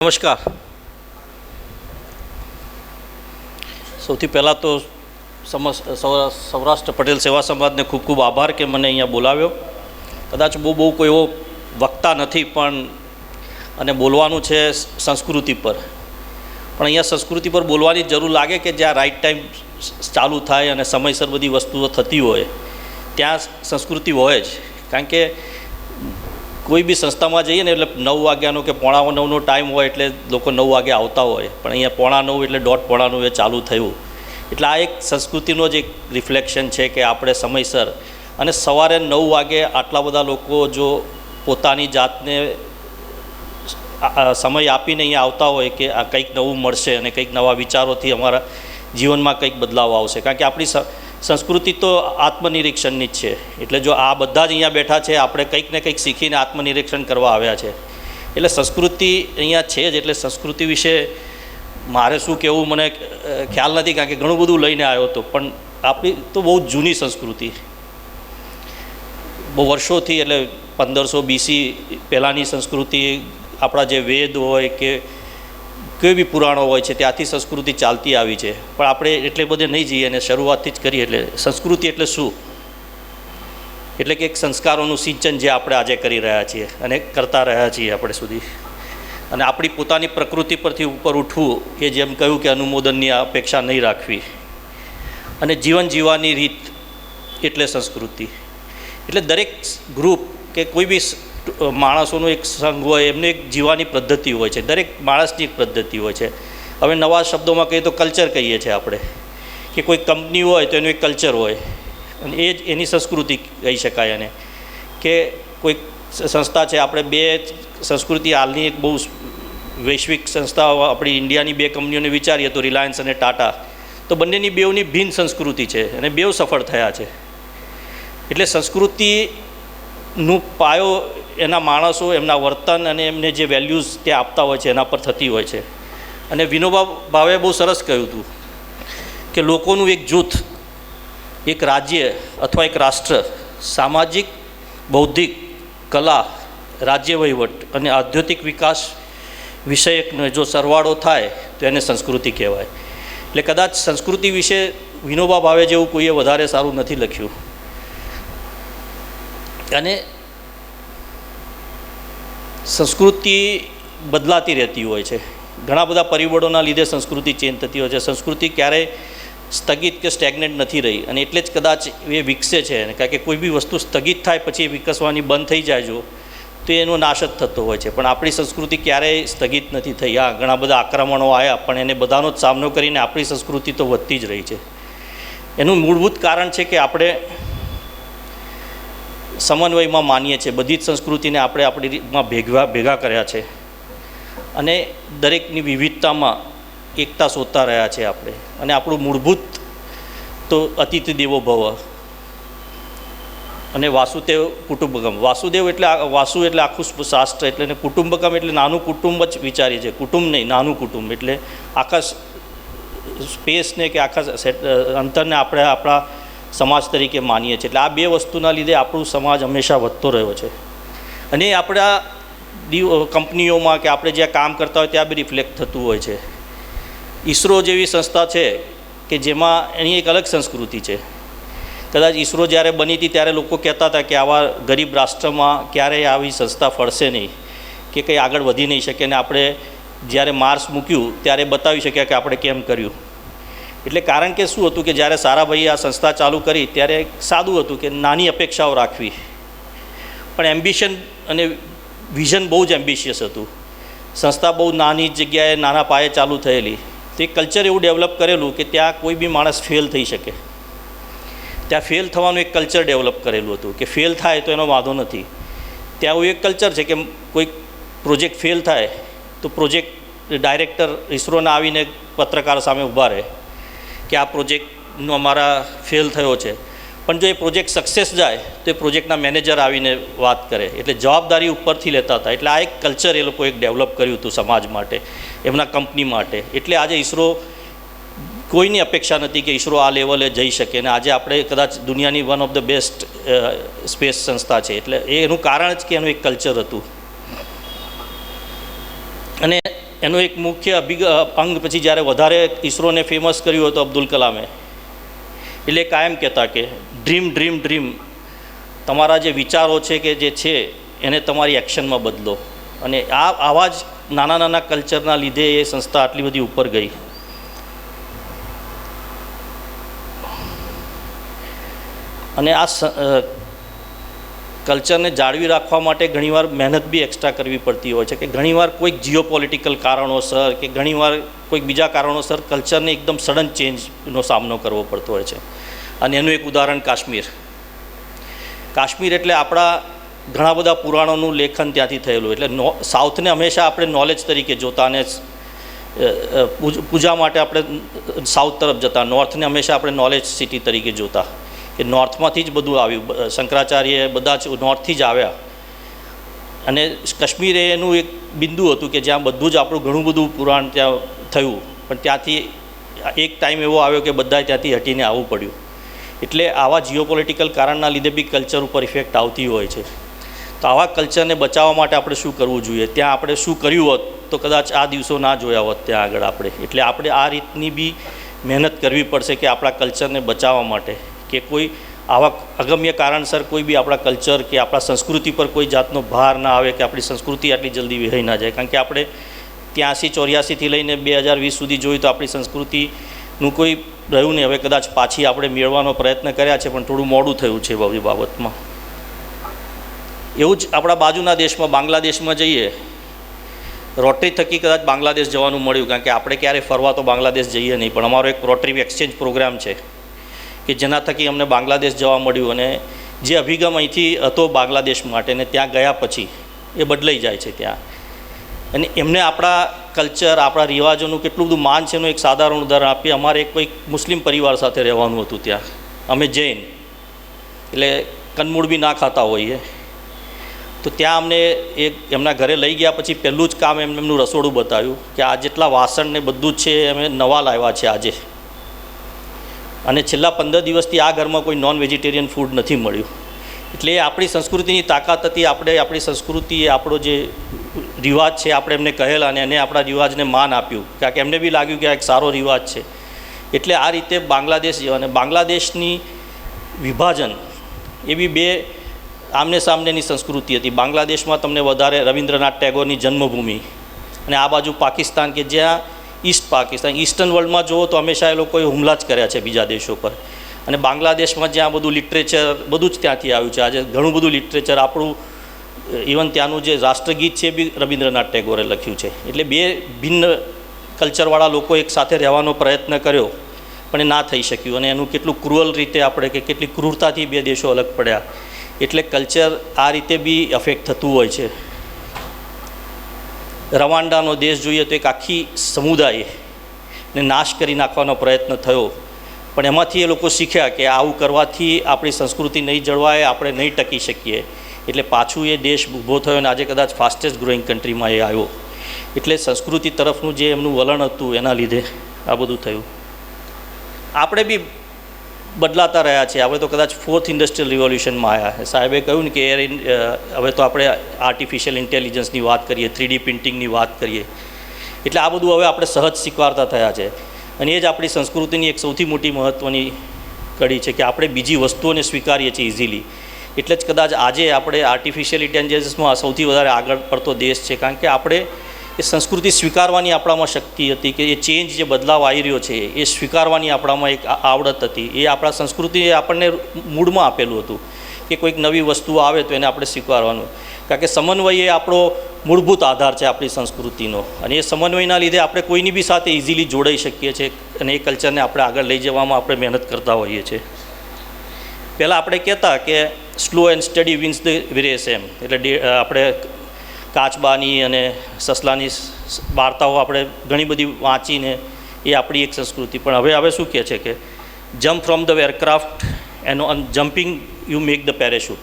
નમસ્કાર. સૌથી પહેલાં તો સૌરાષ્ટ્ર પટેલ સેવા સમાજને ખૂબ ખૂબ આભાર કે મને અહીંયા બોલાવ્યો. કદાચ બહુ બહુ કોઈ એવો વક્તા નથી, પણ અને બોલવાનું છે સંસ્કૃતિ પર. પણ અહીંયા સંસ્કૃતિ પર બોલવાની જરૂર લાગે કે જ્યાં રાઈટ ટાઈમ ચાલુ થાય અને સમયસર બધી વસ્તુઓ થતી હોય. ત્યાં સંસ્કૃતિ હોય જ. કારણ કે કોઈ બી સંસ્થામાં જઈએ ને એટલે નવ વાગ્યાનો કે પોણા નવનો ટાઈમ હોય એટલે લોકો નવ વાગે આવતા હોય. પણ અહીંયા પોણા નવ એટલે દોઢ પોણા નવ એ ચાલુ થયું. એટલે આ એક સંસ્કૃતિનો જ એક રિફ્લેક્શન છે કે આપણે સમયસર અને સવારે નવ વાગે આટલા બધા લોકો જો પોતાની જાતને સમય આપીને અહીંયા આવતા હોય કે આ કંઈક નવું મળશે અને કંઈક નવા વિચારોથી અમારા જીવનમાં કંઈક બદલાવ આવશે. કારણ કે આપણી સંસ્કૃતિ તો આત્મનિરીક્ષણની જ છે. એટલે જો આ બધા જ અહીંયા બેઠા છે, આપણે કંઈક ને કંઈક શીખીને આત્મનિરીક્ષણ કરવા આવ્યા છે. એટલે સંસ્કૃતિ અહીંયા છે જ, એટલે સંસ્કૃતિ વિશે મારે શું કહેવું મને ખ્યાલ નથી, કારણ કે ઘણું બધું લઈને આવ્યો હતો પણ આપણી તો બહુ જૂની સંસ્કૃતિ. બહુ વર્ષોથી, એટલે પંદરસો બીસી પહેલાંની સંસ્કૃતિ, આપણા જે વેદ હોય કે કોઈ બી પુરાણો હોય છે ત્યાંથી સંસ્કૃતિ ચાલતી આવી છે. પણ આપણે એટલે બધે નહીં જઈએ અને શરૂઆતથી જ કરીએ એટલે સંસ્કૃતિ એટલે શું? એટલે કે એક સંસ્કારોનું સિંચન જે આપણે આજે કરી રહ્યા છીએ અને કરતા રહ્યા છીએ આપણે સુધી. અને આપણી પોતાની પ્રકૃતિ પરથી ઉપર ઉઠવું કે જેમ કહ્યું કે અનુમોદનની અપેક્ષા નહીં રાખવી. અને જીવન જીવવાની રીત એટલે સંસ્કૃતિ. એટલે દરેક ગ્રુપ કે કોઈ બી માણસોનો એક સંઘ હોય, એમને એક જીવવાની પદ્ધતિ હોય છે, દરેક માણસની એક પદ્ધતિ હોય છે. હવે નવા શબ્દોમાં કહીએ તો કલ્ચર કહીએ છીએ આપણે, કે કોઈ કંપની હોય તો એનું એક કલ્ચર હોય. અને એ જ, એની સંસ્કૃતિ કહી શકાય એને, કે કોઈ સંસ્થા છે, આપણે બે સંસ્કૃતિ હાલની એક બહુ વૈશ્વિક સંસ્થાઓ, આપણી ઇન્ડિયાની બે કંપનીઓને વિચારીએ તો રિલાયન્સ અને ટાટા, તો બંનેની બેઉની ભિન્ન સંસ્કૃતિ છે અને બેઉ સફળ થયા છે. એટલે સંસ્કૃતિનું પાયો એના માણસો, એમના વર્તન અને એમને જે વેલ્યુઝ તે આપતા હોય છે, એના પર થતી હોય છે. અને વિનોબા ભાવે બહુ સરસ કહ્યું હતું કે લોકોનું એક જૂથ, એક રાજ્ય અથવા એક રાષ્ટ્ર સામાજિક, બૌદ્ધિક, કલા, રાજ્ય વહીવટ અને આધ્યાત્મિક વિકાસ વિષયકનો જો સરવાળો થાય, તો એને સંસ્કૃતિ કહેવાય. એટલે કદાચ સંસ્કૃતિ વિશે વિનોબા ભાવે જેવું કોઈએ વધારે સારું નથી લખ્યું. અને સંસ્કૃતિ બદલાતી રહેતી હોય છે. ઘણા બધા પરિબળોના લીધે સંસ્કૃતિ ચેન્જ થતી હોય છે. સંસ્કૃતિ ક્યારેય સ્થગિત કે સ્ટેગ્નેટ નથી રહી અને એટલે જ કદાચ એ વિકસે છે કારણ કે કોઈ બી વસ્તુ સ્થગિત થાય પછી એ વિકસવાની બંધ થઈ જાય જો, તો એનો નાશ જ થતો હોય છે. પણ આપણી સંસ્કૃતિ ક્યારેય સ્થગિત નથી થઈ. આ ઘણા બધા આક્રમણો આવ્યા, પણ એને બધાનો જ સામનો કરીને આપણી સંસ્કૃતિ તો વધતી જ રહી છે. એનું મૂળભૂત કારણ છે કે આપણે સમન્વયમાં માનીએ છીએ. બધી જ સંસ્કૃતિને આપણે આપણી રીતમાં ભેગવા, ભેગા કર્યા છે. અને દરેકની વિવિધતામાં એકતા શોધતા રહ્યા છે આપણે. અને આપણું મૂળભૂત તો અતિથિ દેવો ભવ. અને વાસુદેવ કુટુંબકમ વાસુદેવ એટલે વાસુ એટલે આખું શાસ્ત્ર એટલે ને કુટુંબકમ એટલે નાનું કુટુંબ જ વિચારીએ છીએ. કુટુંબ નહીં, નાનું કુટુંબ એટલે આખા સ્પેસને કે આખા અંતરને આપણે આપણા સમાજ તરીકે માનીએ છીએ. એટલે આ બે વસ્તુના લીધે આપણું સમાજ હંમેશા વધતો રહ્યો છે. અને એ આપણા કંપનીઓમાં કે આપણે જ્યાં કામ કરતા હોય ત્યાં બી રિફ્લેક્ટ થતું હોય છે. ઈસરો જેવી સંસ્થા છે કે જેમાં એની એક અલગ સંસ્કૃતિ છે. કદાચ ઈસરો જ્યારે બની હતી ત્યારે લોકો કહેતા હતા કે આવા ગરીબ રાષ્ટ્રમાં ક્યારેય આવી સંસ્થા ફળશે નહીં. કે કંઈ આગળ વધી નહીં શકે અને આપણે જ્યારે માર્સ મૂક્યું ત્યારે બતાવી શક્યા કે આપણે કેમ કર્યું. એટલે કારણ કે શું હતું કે જ્યારે સારાભાઈએ આ સંસ્થા ચાલુ કરી, ત્યારે સાદું હતું કે નાની અપેક્ષાઓ રાખવી. પણ એમ્બિશન અને વિઝન બહુ જ એમ્બિશિયસ હતું. સંસ્થા બહુ નાની જગ્યાએ નાના પાયે ચાલુ થયેલી. તે કલ્ચર એવું ડેવલપ કરેલું કે ત્યાં કોઈ બી માણસ ફેલ થઈ શકે. ત્યાં ફેલ થવાનું એક કલ્ચર ડેવલપ કરેલું હતું કે ફેલ થાય તો એનો વાંધો નથી. ત્યાં એવું એક કલ્ચર છે કે કોઈક પ્રોજેક્ટ ફેલ થાય તો પ્રોજેક્ટ ડાયરેક્ટર ઇસરોના આવીને પત્રકાર સામે ઊભા રહે. કે આ પ્રોજેક્ટનો અમારા ફેલ થયો છે. પણ જો એ પ્રોજેક્ટ સક્સેસ જાય, તો એ પ્રોજેક્ટના મેનેજર આવીને વાત કરે. એટલે જવાબદારી ઉપરથી લેતા હતા. એટલે આ એક કલ્ચર એ લોકોએ ડેવલપ કર્યું હતું સમાજ માટે, એમના કંપની માટે. એટલે આજે ઈસરો કોઈની અપેક્ષા નથી કે ઈસરો આ લેવલે જઈ શકે. અને આજે આપણે કદાચ દુનિયાની one of the best space સંસ્થા છે. એટલે એનું કારણ જ કે એનું એક કલ્ચર હતું. અને એનો એક મુખ્ય અભિગ અંગ પછી જ્યારે વધારે ઈસરોને ફેમસ કર્યું હતું અબ્દુલ કલામે. એટલે કાયમ કહેતા કે ડ્રીમ ડ્રીમ ડ્રીમ તમારા જે વિચારો છે કે જે છે, એને તમારી એક્શનમાં બદલો. અને આ આવા જ નાના નાના કલ્ચરના લીધે એ સંસ્થા આટલી બધી ઉપર ગઈ. અને આ કલ્ચરને જાળવી રાખવા માટે ઘણીવાર મહેનત બી એક્સ્ટ્રા કરવી પડતી હોય છે કે ઘણીવાર કોઈક જીઓ પોલિટિકલ કારણોસર કે ઘણીવાર કોઈક બીજા કારણોસર કલ્ચરને એકદમ સડન ચેન્જનો સામનો કરવો પડતો હોય છે. અને એનું એક ઉદાહરણ કાશ્મીર. કાશ્મીર એટલે આપણા ઘણા બધા પુરાણોનું લેખન ત્યાંથી થયેલું એટલે નો સાઉથને હંમેશા આપણે નોલેજ તરીકે જોતા અને પૂજા માટે આપણે સાઉથ તરફ જતા નોર્થને હંમેશા આપણે નોલેજ સિટી તરીકે જોતા. કે નોર્થમાંથી જ બધું આવ્યું. શંકરાચાર્ય બધા જ નોર્થથી જ આવ્યા. અને કાશ્મીર એનું એક બિંદુ હતું કે જ્યાં બધું જ આપણું ઘણું બધું પુરાણ ત્યાં થયું. પણ ત્યાંથી એક ટાઈમ એવો આવ્યો કે બધાએ ત્યાંથી હટીને આવવું પડ્યું. એટલે આવા જીઓપોલિટિકલ કારણના લીધે બી કલ્ચર ઉપર ઇફેક્ટ આવતી હોય છે. તો આવા કલ્ચરને બચાવવા માટે આપણે શું કરવું જોઈએ? ત્યાં આપણે શું કર્યું હોત તો કદાચ આ દિવસો ના જોયા હોત ત્યાં આગળ આપણે. એટલે આપણે આ રીતની બી મહેનત કરવી પડશે કે આપણા કલ્ચરને બચાવવા માટે. કે કોઈ આવા અગમ્ય કારણસર કોઈ બી આપણા કલ્ચર કે આપણા સંસ્કૃતિ પર કોઈ જાતનો ભાર ના આવે કે આપણી સંસ્કૃતિ આટલી જલ્દી વિહય ના જાય. કારણ કે આપણે ત્યાંસી, ચોર્યાસીથી લઈને બે હજાર વીસ સુધી જોયું તો આપણી સંસ્કૃતિનું કોઈ રહ્યું નહીં. હવે કદાચ પાછી આપણે મેળવાનો પ્રયત્ન કર્યા છે, પણ થોડું મોડું થયું છે બધી બાબતમાં. એવું જ આપણા બાજુના દેશમાં, બાંગ્લાદેશમાં જઈએ, રોટરી થકી કદાચ બાંગ્લાદેશ જવાનું મળ્યું. કારણ કે આપણે ક્યારે ફરવા તો બાંગ્લાદેશ જઈએ નહીં. પણ અમારો એક રોટરી એક્સચેન્જ પ્રોગ્રામ છે. કે જેના થકી અમને બાંગ્લાદેશ જવા મળ્યું અને જે અભિગમ અહીંથી હતો બાંગ્લાદેશ માટે ને ત્યાં ગયા પછી એ બદલાઈ જાય છે ત્યાં. અને એમને આપણા કલ્ચર, આપણા રિવાજોનું કેટલું બધું માન છે એનું એક સાધારણ ઉદાહરણ આપીએ અમારે એક કોઈક મુસ્લિમ પરિવાર સાથે રહેવાનું હતું ત્યાં. અમે જૈન. એટલે કનમૂળ બી ના ખાતા હોઈએ. તો ત્યાં અમને એક એમના ઘરે લઈ ગયા પછી પહેલું જ કામ એમને એમનું રસોડું બતાવ્યું કે આ જેટલા વાસણ ને બધું જ છે, અમે નવા લાવ્યા છે આજે. અને છેલ્લા પંદર દિવસથી આ ઘરમાં કોઈ નોન વેજીટેરિયન ફૂડ નથી મળ્યું. એટલે આપણી સંસ્કૃતિની તાકાત હતી, આપણે આપણી સંસ્કૃતિ, આપણો જે રિવાજ છે, આપણે એમને કહેલા અને એને આપણા રિવાજને માન આપ્યું. કારણ કે એમને બી લાગ્યું કે આ એક સારો રિવાજ છે. એટલે આ રીતે બાંગ્લાદેશ અને બાંગ્લાદેશની વિભાજન એવી બે આમને સામનેની સંસ્કૃતિ હતી. બાંગ્લાદેશમાં તમને વધારે રવિન્દ્રનાથ ટેગોરની જન્મભૂમિ અને આ બાજુ પાકિસ્તાન કે જ્યાં ઈસ્ટ પાકિસ્તાન ઈસ્ટર્ન વર્લ્ડમાં જુઓ તો હંમેશા એ લોકોએ હુમલા જ કર્યા છે બીજા દેશો પર. અને બાંગ્લાદેશમાં જ્યાં બધું લિટરેચર બધું જ ત્યાંથી આવ્યું છે. આજે ઘણું બધું લિટરેચર આપણું ઇવન ત્યાંનું જે રાષ્ટ્રગીત છે એ બી રવિન્દ્રનાથ ટેગોરે લખ્યું છે. એટલે બે ભિન્ન કલ્ચરવાળા લોકો એક સાથે રહેવાનો પ્રયત્ન કર્યો, પણ એ ના થઈ શક્યું. અને એનું કેટલું ક્રુઅલ રીતે આપણે કે કેટલી ક્રૂરતાથી બે દેશો અલગ પડ્યા. એટલે કલ્ચર આ રીતે બી અફેક્ટ થતું હોય છે. રવાંડાનો દેશ જોઈએ તો એક આખી સમુદાય ને નાશ કરી નાખવાનો પ્રયત્ન થયો. પણ એમાંથી એ લોકો શીખ્યા કે આવું કરવાથી આપણી સંસ્કૃતિ નહીં જળવાય, આપણે નહીં ટકી શકીએ. એટલે પાછું એ દેશ ઊભો થયો અને આજે કદાચ ફાસ્ટેસ્ટ ગ્રોઈંગ કન્ટ્રીમાં એ આવ્યો. એટલે સંસ્કૃતિ તરફનું જે એમનું વલણ હતું, એના લીધે આ બધું થયું. આપણે બી બદલાતા રહ્યા છે. હવે તો કદાચ ફોર્થ ઇન્ડસ્ટ્રીયલ રિવોલ્યુશનમાં આવ્યા સાહેબે કહ્યું ને કે એર હવે તો આપણે આર્ટિફિશિયલ ઇન્ટેલિજન્સની વાત કરીએ થ્રીડી પ્રિન્ટિંગની વાત કરીએ. એટલે આ બધું હવે આપણે સહજ સ્વીકારતા થયા છે. અને એ જ આપણી સંસ્કૃતિની એક સૌથી મોટી મહત્ત્વની કડી છે કે આપણે બીજી વસ્તુઓને સ્વીકારીએ છીએ ઇઝીલી એટલે જ કદાચ આજે આપણે આર્ટિફિશિયલ ઇન્ટેલિજન્સમાં સૌથી વધારે આગળ પડતો દેશ છે. કારણ કે આપણે એ સંસ્કૃતિ સ્વીકારવાની આપણામાં શક્તિ હતી કે એ ચેન્જ જે બદલાવ આવી રહ્યો છે, એ સ્વીકારવાની આપણામાં એક આવડત હતી. એ આપણા સંસ્કૃતિએ આપણને મૂળમાં આપેલું હતું કે કોઈક નવી વસ્તુ આવે તો એને આપણે સ્વીકારવાનું. કારણ કે સમન્વય એ આપણો મૂળભૂત આધાર છે આપણી સંસ્કૃતિનો. અને એ સમન્વયના લીધે આપણે કોઈની બી સાથે ઇઝીલી જોડાઈ શકીએ છીએ અને એ કલ્ચરને આપણે આગળ લઈ જવામાં આપણે મહેનત કરતા હોઈએ છીએ. પહેલાં આપણે કહેતા કે slow and steady wins the race એમ. એટલે આપણે કાચબાની અને સસલાની વાર્તાઓ આપણે ઘણી બધી વાંચીને એ આપણી એક સંસ્કૃતિ. પણ હવે હવે શું કહે છે કે જમ્પ ફ્રોમ ધ એરક્રાફ્ટ એનો jumping you make the parachute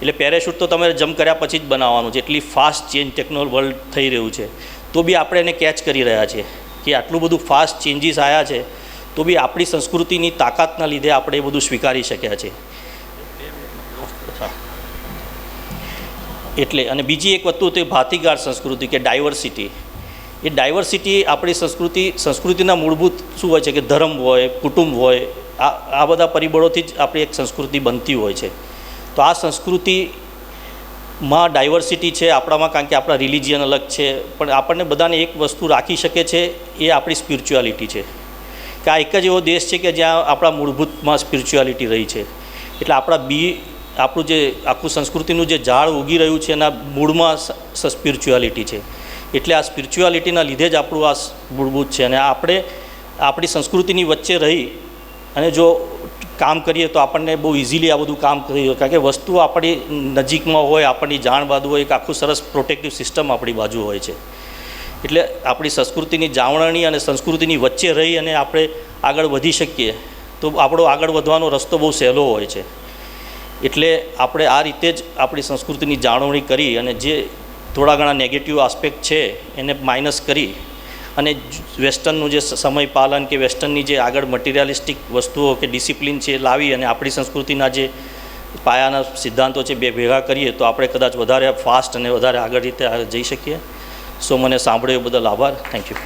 એટલે પેરેશૂટ તો તમે જમ્પ કર્યા પછી જ બનાવવાનું. છે એટલી ફાસ્ટ ચેન્જ ટેકનોલ વર્લ્ડ થઈ રહ્યું છે, તો બી આપણે એને કેચ કરી રહ્યા છીએ. કે આટલું બધું ફાસ્ટ ચેન્જીસ આવ્યા છે, તો બી આપણી સંસ્કૃતિની તાકાતના લીધે આપણે એ બધું સ્વીકારી શક્યા છે એટલે અને બીજી એક વસ્તુ તે ભાતીગાર સંસ્કૃતિ કે ડાયવર્સિટી એ ડાયવર્સિટી આપણી સંસ્કૃતિ, સંસ્કૃતિના મૂળભૂત શું હોય છે કે ધર્મ હોય, કુટુંબ હોય, આ આ બધા પરિબળોથી જ આપણી એક સંસ્કૃતિ બનતી હોય છે. તો આ સંસ્કૃતિમાં ડાયવર્સિટી છે, આપણામાં કારણ કે આપણા રિલિજિયન અલગ છે, પણ આપણને બધાને એક વસ્તુ રાખી શકે છે, એ આપણી સ્પિરિચ્યુઆલિટી છે. કે આ એક જ એવો દેશ છે કે જ્યાં આપણા મૂળભૂતમાં સ્પિરિચ્યુઆલિટી રહી છે. એટલે આપણા બી આપણું જે આખું સંસ્કૃતિનું જે ઝાડ ઉગી રહ્યું છે એના મૂળમાં સ્પિરિચ્યુઆલિટી છે. એટલે આ સ્પિરિચ્યુઆલિટીના લીધે જ આપણું આ મૂળભૂત છે. અને આપણે, આપણી સંસ્કૃતિની વચ્ચે રહી અને જો કામ કરીએ તો આપણને બહુ ઇઝીલી આ બધું કામ કરી કારણ કે વસ્તુ આપણી નજીકમાં હોય આપણની જાણ બાજુ હોય, એક આખું સરસ પ્રોટેક્ટિવ સિસ્ટમ આપણી બાજુ હોય છે. એટલે આપણી સંસ્કૃતિની જાળવણી અને સંસ્કૃતિની વચ્ચે રહી અને આપણે આગળ વધી શકીએ, તો આપણો આગળ વધવાનો રસ્તો બહુ સહેલો હોય છે. એટલે આપણે આ રીતે જ આપણી સંસ્કૃતિની જાળવણી કરી અને જે થોડા ઘણા નેગેટિવ આસ્પેક્ટ છે, એને માઇનસ કરી અને વેસ્ટર્નનું જે સમય પાલન કે વેસ્ટર્નની જે આગળ મટીરિયાલિસ્ટિક વસ્તુઓ કે ડિસિપ્લિન છે લાવી અને આપણી સંસ્કૃતિના જે પાયાના સિદ્ધાંતો છે બે ભેગા કરીએ તો આપણે કદાચ વધારે ફાસ્ટ અને વધારે આગળ રીતે જઈ શકીએ. સો મને સાંભળ્યો બદલ આભાર. Thank you